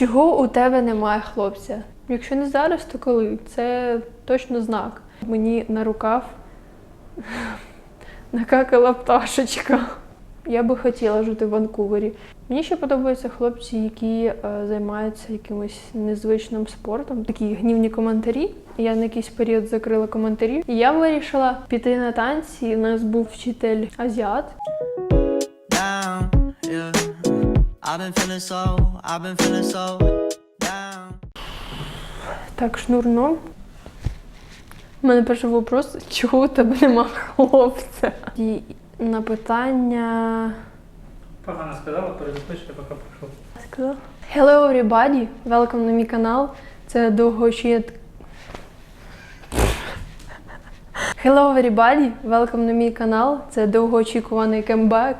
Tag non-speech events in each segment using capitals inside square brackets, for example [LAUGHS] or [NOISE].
Чого у тебе немає хлопця? Якщо не зараз, то коли? Це точно знак. Мені на рукав [LAUGHS] накакала пташечка. Я би хотіла жити в Ванкувері. Мені ще подобаються хлопці, які е, займаються якимось незвичним спортом. Такі гнівні коментарі. Я на якийсь період закрила коментарі. І я вирішила піти на танці. У нас був вчитель азіат. Так, шнур норм. У мене перший вопрос, чого у тебе нема хлопця? І на питання Погано сказала, перезапишу, я поки прийшов. сказав. Hello everybody, welcome на мій канал. Це довгоочікуваний... Hello everybody, welcome на мій канал. Це довгоочікуваний кембек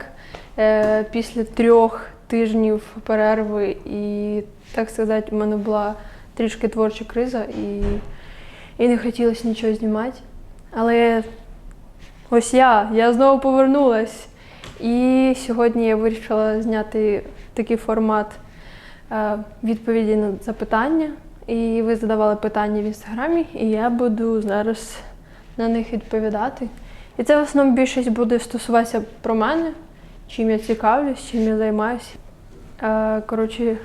е, після трьох тижнів перерви. І так сказати, у мене була трішки творча криза і, і не хотілося нічого знімати. Але ось я, я знову повернулась. І сьогодні я вирішила зняти такий формат е, відповіді на запитання. І ви задавали питання в інстаграмі, і я буду зараз на них відповідати. І це в основному більшість буде стосуватися про мене, чим я цікавлюсь, чим я займаюся. Коротше,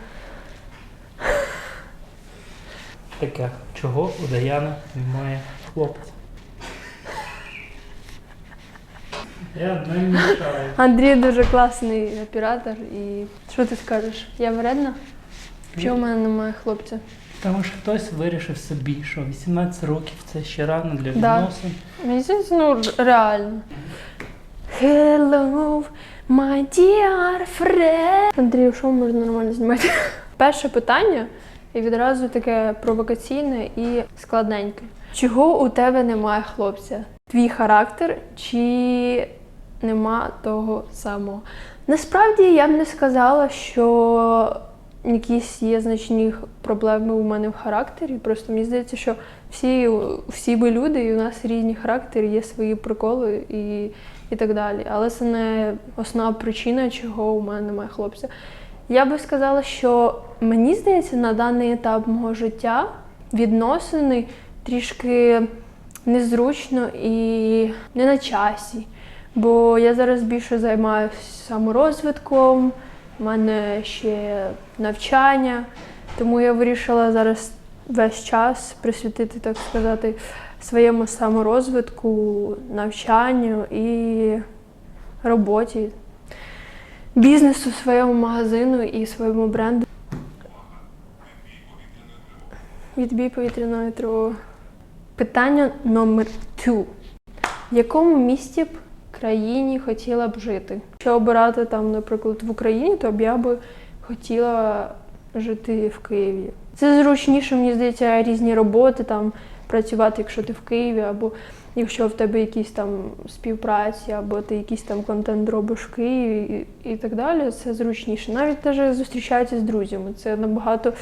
Таке, чого у Даяни немає хлопця? Я не мішаю. Андрій дуже класний оператор. І що ти скажеш? Я вредна? Чого в мене немає хлопця? Тому що хтось вирішив собі, що 18 років це ще рано для Да. відносин. Мені здається, ну реально. Hello, my dear friend. Андрію, що можна нормально знімати? [LAUGHS] Перше питання і відразу таке провокаційне і складненьке. Чого у тебе немає хлопця? Твій характер чи нема того самого? Насправді я б не сказала, що якісь є значні проблеми у мене в характері. Просто мені здається, що всі, всі ми люди, і у нас різні характери, є свої приколи і, і так далі. Але це не основна причина, чого у мене немає хлопця. Я би сказала, що мені здається, на даний етап мого життя відносини трішки незручно і не на часі. Бо я зараз більше займаюся саморозвитком, в мене ще навчання, тому я вирішила зараз весь час присвятити, так сказати, своєму саморозвитку, навчанню і роботі, бізнесу, своєму магазину і своєму бренду. Відбій повітряної тривоги. Питання номер 2. В якому місті б країні хотіла б жити? Якщо обирати там, наприклад, в Україні, то б я би хотіла жити в Києві. Це зручніше, мені здається, різні роботи там працювати, якщо ти в Києві, або якщо в тебе якісь там співпраці, або ти якийсь там контент робиш в Києві і, і так далі. Це зручніше. Навіть теж зустрічатися з друзями. Це набагато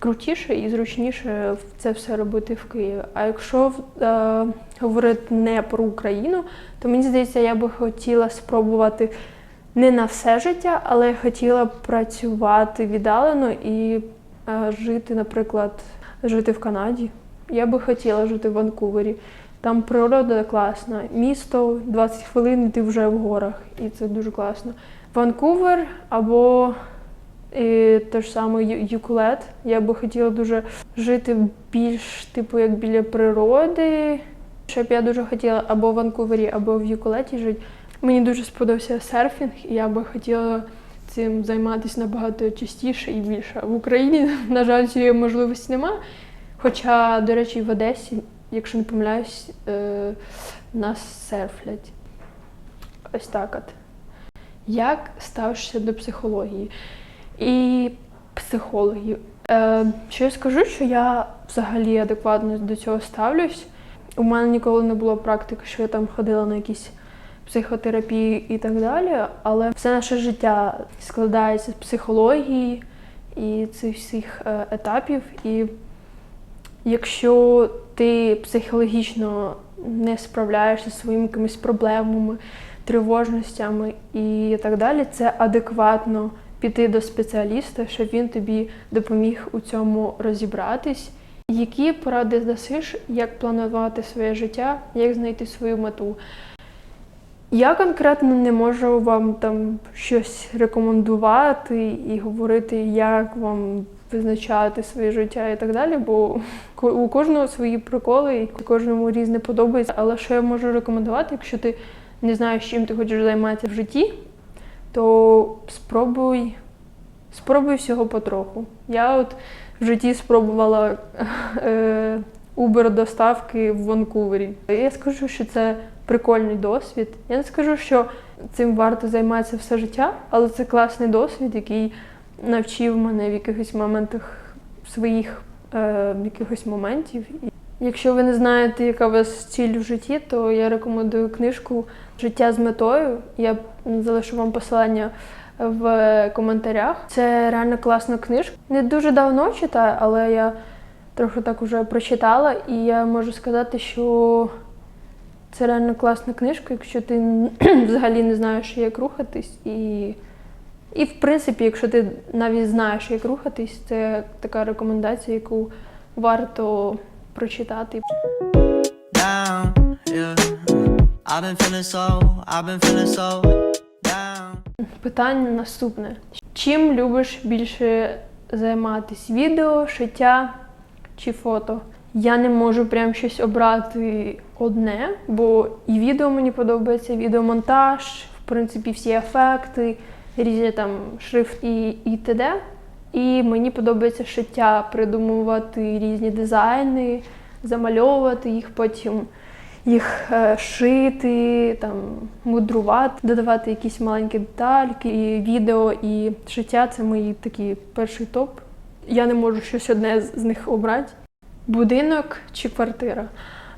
крутіше і зручніше це все робити в Києві. А якщо е, говорити не про Україну, то мені здається, я би хотіла спробувати не на все життя, але хотіла працювати віддалено і е, жити, наприклад, жити в Канаді. Я би хотіла жити в Ванкувері. Там природа класна, місто 20 хвилин, і ти вже в горах, і це дуже класно. Ванкувер або і те ж саме Юкулет. Я би хотіла дуже жити більш, типу, як біля природи. Щоб я дуже хотіла або в Ванкувері, або в Юкулеті жити. Мені дуже сподобався серфінг, і я би хотіла цим займатися набагато частіше і більше. В Україні, [LAUGHS] на жаль, цієї можливості немає. Хоча, до речі, в Одесі, якщо не помиляюсь, е, нас серфлять. Ось так от. Як ставишся до психології і психологів? Е, що я скажу, що я взагалі адекватно до цього ставлюсь. У мене ніколи не було практики, що я там ходила на якісь психотерапії і так далі. Але все наше життя складається з психології і цих всіх е, етапів. І якщо ти психологічно не справляєшся зі своїми якимись проблемами, тривожностями і так далі, це адекватно піти до спеціаліста, щоб він тобі допоміг у цьому розібратись. Які поради дасиш, як планувати своє життя, як знайти свою мету? Я конкретно не можу вам там щось рекомендувати і говорити, як вам визначати своє життя і так далі, бо у кожного свої приколи, і кожному різне подобається. Але що я можу рекомендувати, якщо ти не знаєш, чим ти хочеш займатися в житті, то спробуй, спробуй всього потроху. Я от в житті спробувала е, Uber доставки в Ванкувері. Я скажу, що це прикольний досвід. Я не скажу, що цим варто займатися все життя, але це класний досвід, який навчив мене в якихось моментах своїх е, якихось моментів. Якщо ви не знаєте, яка у вас ціль в житті, то я рекомендую книжку Життя з метою. Я залишу вам посилання в коментарях. Це реально класна книжка. Не дуже давно читаю, але я трохи так уже прочитала, і я можу сказати, що це реально класна книжка, якщо ти [CLEARS THROAT] взагалі не знаєш, як рухатись. І, і в принципі, якщо ти навіть знаєш, як рухатись, це така рекомендація, яку варто прочитати. Питання наступне: чим любиш більше займатися? Відео, шиття чи фото? Я не можу прям щось обрати одне, бо і відео мені подобається, і відеомонтаж, в принципі, всі ефекти, різні там шрифт і, і т.д. І мені подобається шиття, придумувати різні дизайни, замальовувати їх, потім їх е, шити, там, мудрувати, додавати якісь маленькі детальки. І відео і шиття це мої такі перший топ. Я не можу щось одне з них обрати. Будинок чи квартира?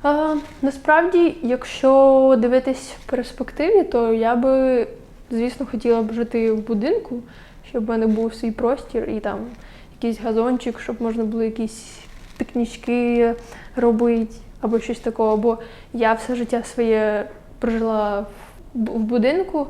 А, насправді, якщо дивитись в перспективі, то я би, звісно, хотіла б жити в будинку, щоб в мене був свій простір і там якийсь газончик, щоб можна було якісь пікнічки робити або щось такого. Бо я все життя своє прожила в будинку.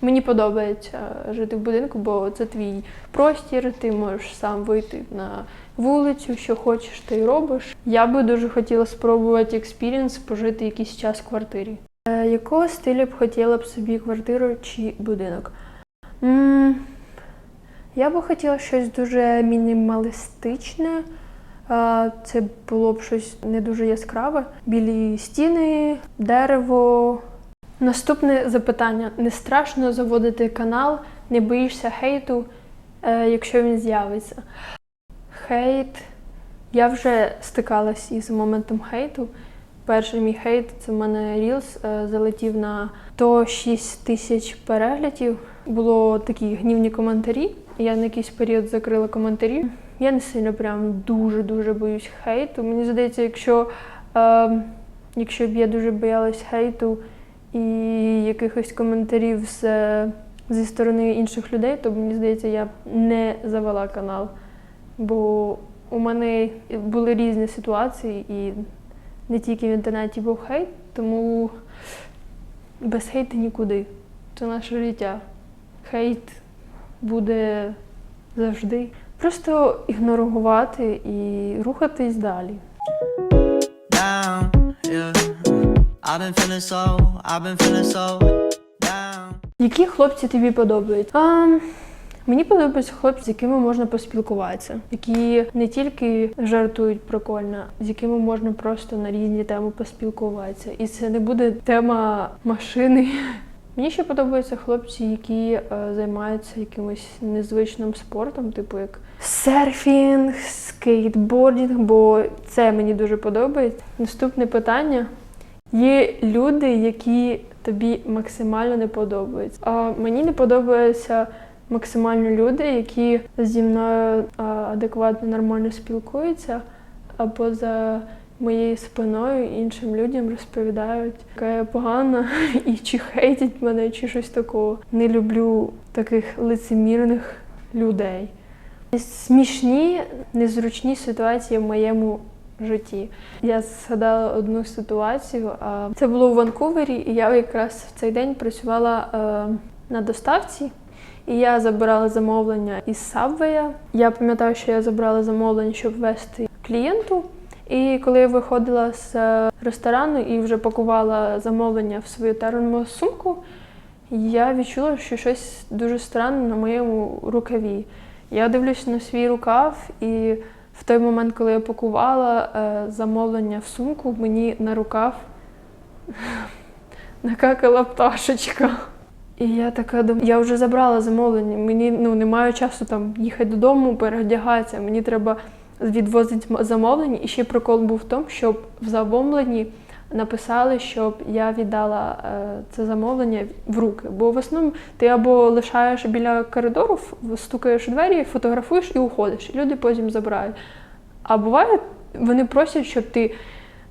Мені подобається жити в будинку, бо це твій простір, ти можеш сам вийти на вулицю, що хочеш, ти робиш. Я би дуже хотіла спробувати експірієнс пожити якийсь час в квартирі. Е, якого стилю б хотіла б собі квартиру чи будинок? я би хотіла щось дуже мінімалістичне. Е, Це було б щось не дуже яскраве. Білі стіни, дерево. Наступне запитання: не страшно заводити канал, не боїшся хейту, е, якщо він з'явиться. Хейт. Я вже стикалась із моментом хейту. Перший мій хейт це в мене Reels е, залетів на 106 тисяч переглядів. Було такі гнівні коментарі. Я на якийсь період закрила коментарі. Я не сильно прям дуже-дуже боюсь хейту. Мені здається, якщо, е, якщо б я дуже боялась хейту і якихось коментарів з, зі сторони інших людей, то мені здається, я б не завела канал. Бо у мене були різні ситуації, і не тільки в інтернеті був хейт, тому без хейту нікуди. Це наше життя. Хейт буде завжди. Просто ігнорувати і рухатись далі. Які хлопці тобі подобаються? А, мені подобаються хлопці, з якими можна поспілкуватися, які не тільки жартують прикольно, з якими можна просто на різні теми поспілкуватися. І це не буде тема машини. [LAUGHS] Мені ще подобаються хлопці, які е, займаються якимось незвичним спортом, типу як серфінг, скейтбордінг, бо це мені дуже подобається. Наступне питання. Є люди, які тобі максимально не подобаються. А мені не подобаються максимально люди, які зі мною адекватно нормально спілкуються, а поза моєю спиною іншим людям розповідають, яка я погана, [LAUGHS] і чи хейтять мене, чи щось такого. Не люблю таких лицемірних людей. Смішні, незручні ситуації в моєму житті. Я згадала одну ситуацію. Це було у Ванкувері, і я якраз в цей день працювала е, на доставці. І я забирала замовлення із Subway. Я пам'ятаю, що я забрала замовлення, щоб вести клієнту. І коли я виходила з е, ресторану і вже пакувала замовлення в свою термосумку, сумку, я відчула, що щось дуже странне на моєму рукаві. Я дивлюся на свій рукав, і в той момент, коли я пакувала е, замовлення в сумку, мені на рукав [LAUGHS] накакала пташечка. І я така думаю, я вже забрала замовлення, мені ну, немає часу там їхати додому, переодягатися. Мені треба відвозити замовлення. І ще прикол був в тому, щоб в замовленні написали, щоб я віддала е, це замовлення в руки. Бо в основному ти або лишаєш біля коридору, стукаєш у двері, фотографуєш і уходиш. І люди потім забирають. А буває, вони просять, щоб ти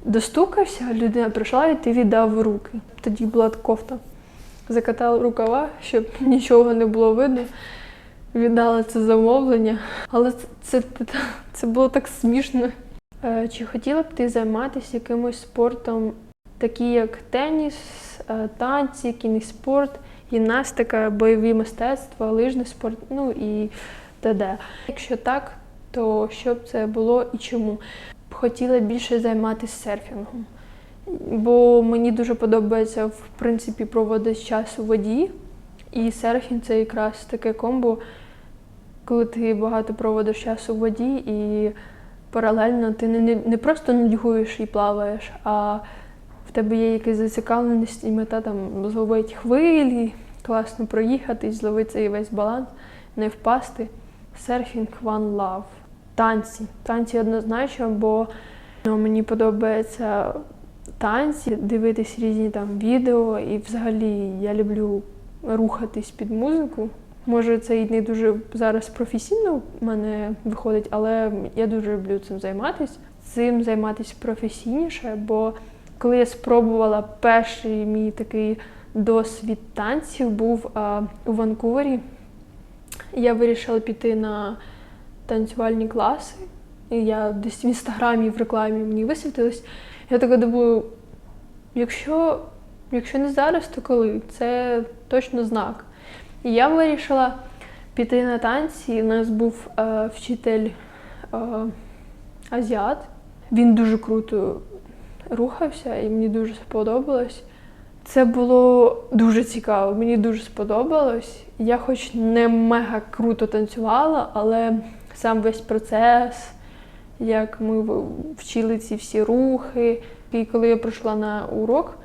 достукався, людина прийшла і ти віддав в руки. Тоді була кофта. Закатала рукава, щоб нічого не було видно. Віддала це замовлення. Але це, це, це було так смішно. Е, Чи хотіла б ти займатися якимось спортом, такі як теніс, е, танці, кіноспорт, гімнастика, бойові мистецтва, лижний спорт, ну і т.д. Якщо так, то що б це було і чому? Хотіла більше займатися серфінгом. Бо мені дуже подобається в принципі проводити час у воді. І серфінг це якраз таке комбо, коли ти багато проводиш часу у воді і паралельно ти не, не, не просто нудьгуєш і плаваєш, а в тебе є якась зацікавленість і мета там зловити хвилі, класно проїхати, зловити цей весь баланс, не впасти. Серфінг one love. Танці. Танці однозначно, бо ну, мені подобається танці, дивитись різні там відео, і взагалі я люблю рухатись під музику. Може, це і не дуже зараз професійно в мене виходить, але я дуже люблю цим займатися. Цим займатися професійніше, бо коли я спробувала перший мій такий досвід танців був а, у Ванкувері. Я вирішила піти на танцювальні класи. І я десь в інстаграмі, в рекламі мені висвітилось. Я така думаю, якщо, якщо не зараз, то коли? Це точно знак. І я вирішила піти на танці. У нас був е, вчитель е, азіат. Він дуже круто рухався і мені дуже сподобалось. Це було дуже цікаво, мені дуже сподобалось. Я хоч не мега круто танцювала, але сам весь процес, як ми вчили ці всі рухи. І коли я прийшла на урок,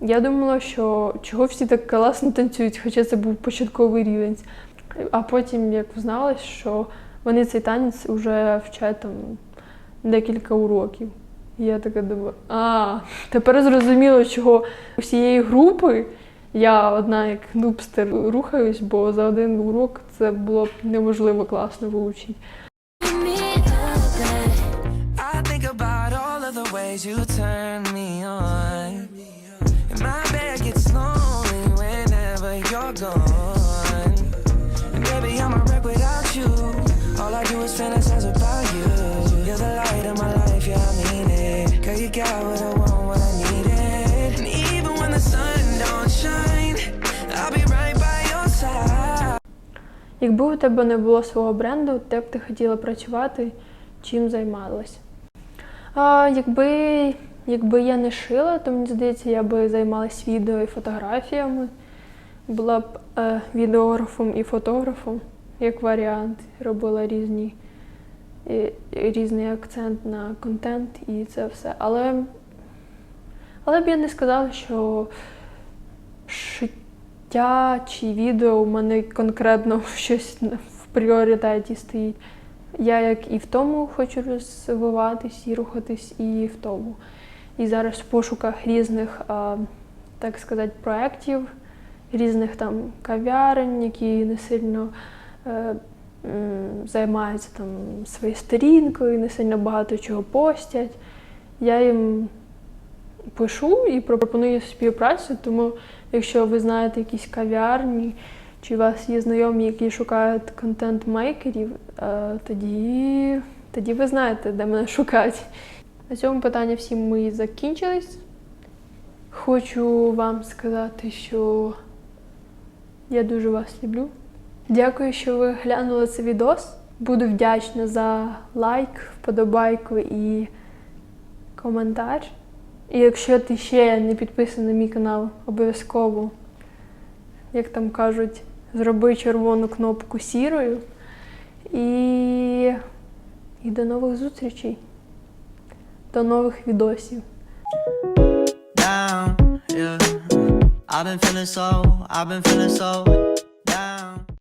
я думала, що чого всі так класно танцюють, хоча це був початковий рівень. А потім як взналась, що вони цей танець вже вчать там декілька уроків. Я така думаю, а, тепер зрозуміло, чого усієї групи я одна як нубстер рухаюсь, бо за один урок це було б неможливо класно вивчити. Ways you turn me on. And my bed gets lonely whenever you're gone. And baby, I'm a wreck without you. All I do is fantasize about you. You're the light of my life, yeah, I mean it. Girl, you got what I want, what I needed. And even when the sun don't shine, I'll be right by your side. Якби у тебе не було свого бренду, де б ти хотіла працювати, чим займалась? А, якби, якби я не шила, то мені здається, я би займалась відео і фотографіями. Була б е, відеографом і фотографом, як варіант, робила різні, е, різний акцент на контент і це все. Але, але б я не сказала, що шиття чи відео у мене конкретно [LAUGHS] щось в пріоритеті стоїть. Я як і в тому хочу розвиватись і рухатись, і в тому. І зараз в пошуках різних, так сказати, проєктів, різних там кав'ярень, які не сильно е, займаються там своєю сторінкою, не сильно багато чого постять. Я їм пишу і пропоную співпрацю, тому якщо ви знаєте якісь кав'ярні, чи у вас є знайомі, які шукають контент-мейкерів, е, тоді, тоді ви знаєте, де мене шукати. На цьому питання всі мої закінчились. Хочу вам сказати, що я дуже вас люблю. Дякую, що ви глянули цей відос. Буду вдячна за лайк, вподобайку і коментар. І якщо ти ще не підписаний на мій канал, обов'язково, як там кажуть, зроби червону кнопку сірою. І, і до нових зустрічей. До нових відосів. down, yeah. I've been feeling so, I've been feeling so